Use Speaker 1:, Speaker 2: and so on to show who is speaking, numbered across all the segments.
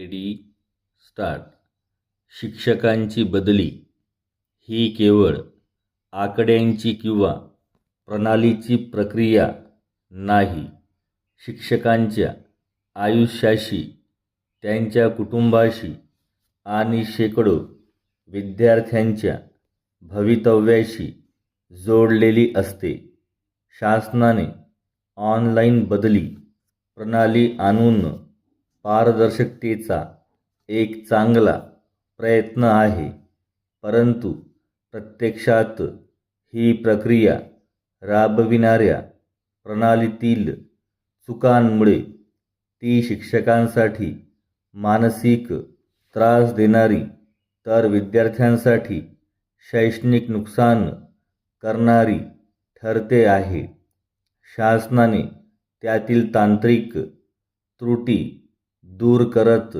Speaker 1: Ready start शिक्षकांची बदली. ही केवळ आकड्यांची किंवा प्रणालीची प्रक्रिया नाही. शिक्षकांच्या आयुष्याशी त्यांच्या कुटुंबाशी आणि शेकडो विद्यार्थ्यांच्या भवितव्याशी जोडलेली असते. शासनाने ऑनलाईन बदली प्रणाली आणून पारदर्शकतेचा एक चांगला प्रयत्न आहे. परंतु प्रत्यक्षात ही प्रक्रिया राबविणाऱ्या प्रणालीतील चुकांमुळे ती शिक्षकांसाठी मानसिक त्रास देणारी तर विद्यार्थ्यांसाठी शैक्षणिक नुकसान करणारी ठरते आहे. शासनाने त्यातील तांत्रिक त्रुटी दूर करत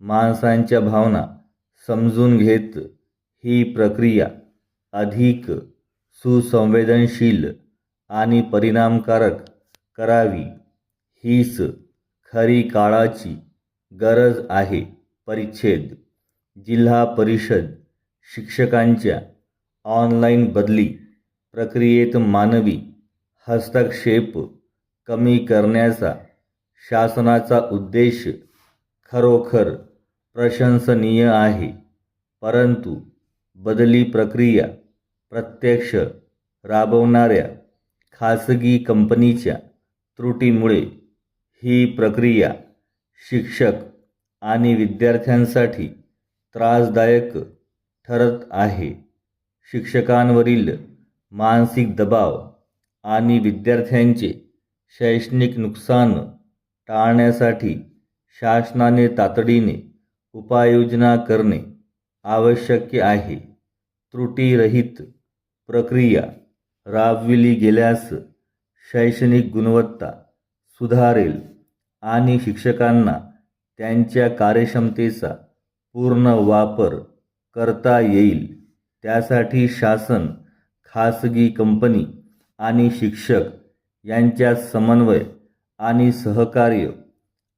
Speaker 1: माणसांच्या भावना समजून घेत ही प्रक्रिया अधिक सुसंवेदनशील आणि परिणामकारक करावी. हीच खरी काळाची गरज आहे. परिच्छेद. जिल्हा परिषद शिक्षकांच्या ऑनलाईन बदली प्रक्रियेत मानवी हस्तक्षेप कमी करण्याचा शासनाचा उद्देश खरोखर प्रशंसनीय आहे. परंतु बदली प्रक्रिया प्रत्यक्ष राबवणाऱ्या खासगी कंपनीच्या त्रुटीमुळे ही प्रक्रिया शिक्षक आणि विद्यार्थ्यांसाठी त्रासदायक ठरत आहे. शिक्षकांवरील मानसिक दबाव आणि विद्यार्थ्यांचे शैक्षणिक नुकसान टाळण्यासाठी शासनाने तातडीने उपाययोजना करणे आवश्यक आहे. त्रुटीरहित प्रक्रिया राबविली गेल्यास शैक्षणिक गुणवत्ता सुधारेल आणि शिक्षकांना त्यांच्या कार्यक्षमतेचा पूर्ण वापर करता येईल. त्यासाठी शासन खासगी कंपनी आणि शिक्षक यांच्या समन्वय आणि सहकार्य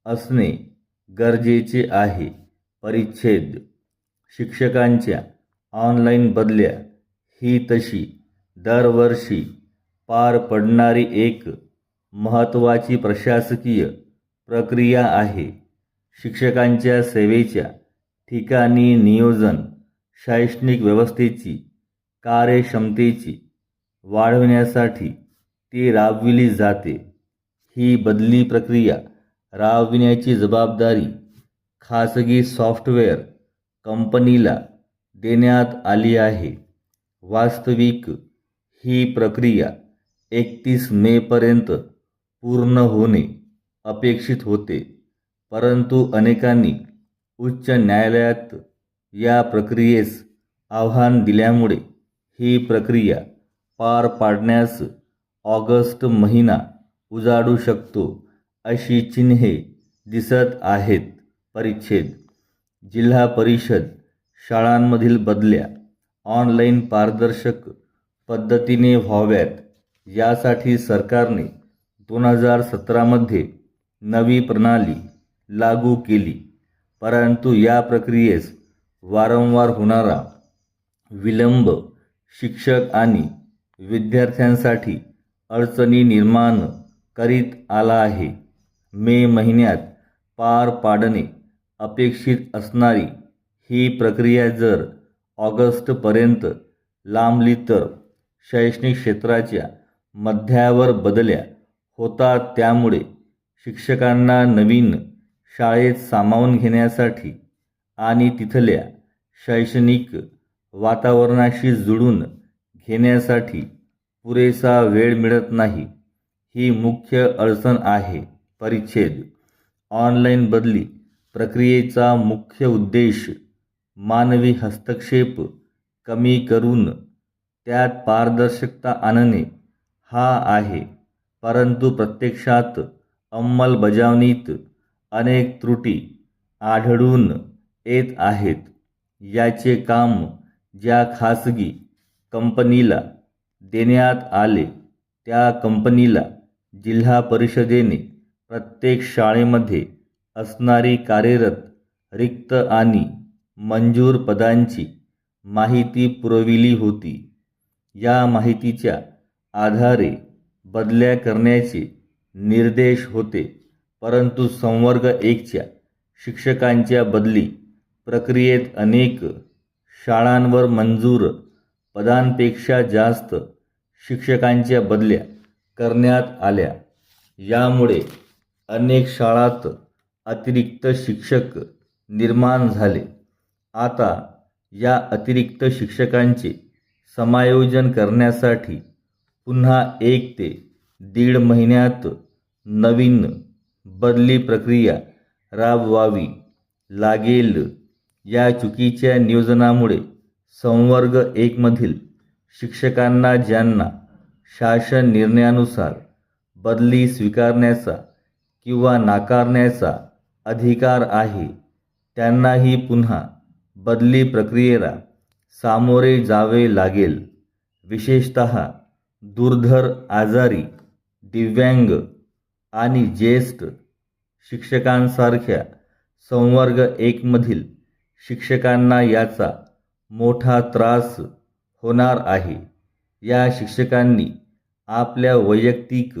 Speaker 1: असणे गरजेचे आहे. परिच्छेद. शिक्षकांच्या ऑनलाईन बदल्या ही तशी दरवर्षी पार पडणारी एक महत्त्वाची प्रशासकीय प्रक्रिया आहे. शिक्षकांच्या सेवेच्या ठिकाणी नियोजन शैक्षणिक व्यवस्थेची कार्यक्षमतेची वाढविण्यासाठी ती राबविली जाते. ही बदली प्रक्रिया राबविण्याची जबाबदारी खासगी सॉफ्टवेअर कंपनीला देण्यात आली आहे. वास्तविक ही प्रक्रिया एकतीस मेपर्यंत पूर्ण होणे अपेक्षित होते परंतु अनेकांनी उच्च न्यायालयात या प्रक्रियेस आव्हान दिल्यामुळे ही प्रक्रिया पार पाडण्यास ऑगस्ट महिना उजाडू शकतो. अशी चिन्हे दिसत आहेत. परिच्छेद. जिल्हा परिषद. शाळांमधील बदल्या. ऑनलाईन पारदर्शक पद्धतीने व्हाव्यात. यासाठी सरकारने दोन हजार सतरामध्ये नवी प्रणाली लागू केली. परंतु या प्रक्रियेस वारंवार होणारा विलंब शिक्षक आणि विद्यार्थ्यांसाठी अडचणी निर्माण करीत आला आहे. मे महिन्यात पार पाडणे अपेक्षित असणारी ही प्रक्रिया जर ऑगस्टपर्यंत लांबली तर शैक्षणिक क्षेत्राच्या मध्यावर बदल्या होतात त्यामुळे शिक्षकांना नवीन शाळेत सामावून घेण्यासाठी आणि तिथल्या शैक्षणिक वातावरणाशी जुळून घेण्यासाठी पुरेसा वेळ मिळत नाही. ही मुख्य अडचण आहे. परिच्छेद. ऑनलाईन बदली. प्रक्रियेचा मुख्य उद्देश मानवी हस्तक्षेप कमी करून त्यात पारदर्शकता आणणे हा आहे. परंतु प्रत्यक्षात अंमलबजावणीत अनेक त्रुटी आढळून येत आहेत. याचे काम ज्या खासगी कंपनीला देण्यात आले त्या कंपनीला जिल्हा परिषदेने प्रत्येक शाळेमध्ये असणारी कार्यरत रिक्त आणि मंजूर पदांची माहिती पुरविली होती. या माहितीच्या आधारे बदल्या करण्याचे निर्देश होते परंतु संवर्ग एकच्या शिक्षकांच्या बदली प्रक्रियेत अनेक शाळांवर मंजूर पदांपेक्षा जास्त शिक्षकांच्या बदल्या करण्यात आल्या. यामुळे अनेक शाळांत अतिरिक्त शिक्षक निर्माण झाले. आता या अतिरिक्त शिक्षकांचे समायोजन करण्यासाठी पुन्हा एक ते दीड महिन्यात नवीन बदली प्रक्रिया राबवावी लागेल. या चुकीच्या नियोजनामुळे संवर्ग एकमधील शिक्षकांना ज्यांना शासन निर्णयानुसार बदली स्वीकारण्याचा किंवा नाकारण्याचा अधिकार आहे. त्यांनाही पुन्हा बदली प्रक्रियेला सामोरे जावे लागेल. विशेषत दुर्धर आजारी दिव्यांग आणि ज्येष्ठ शिक्षकांसारख्या संवर्ग एकमधील शिक्षकांना याचा मोठा त्रास होणार आहे. या शिक्षकांनी आपल्या वैयक्तिक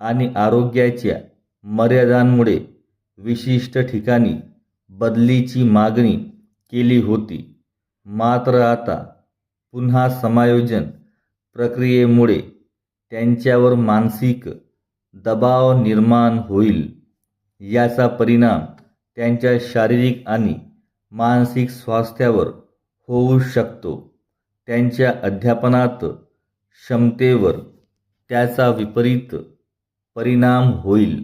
Speaker 1: आणि आरोग्याच्या मर्यादांमुळे विशिष्ट ठिकाणी बदलीची मागणी केली होती. मात्र आता पुन्हा समायोजन प्रक्रियेमुळे त्यांच्यावर मानसिक दबाव निर्माण होईल. याचा परिणाम त्यांच्या शारीरिक आणि मानसिक स्वास्थ्यावर होऊ शकतो. त्यांच्या अध्यापनात क्षमतेवर त्याचा विपरीत परिणाम होईल.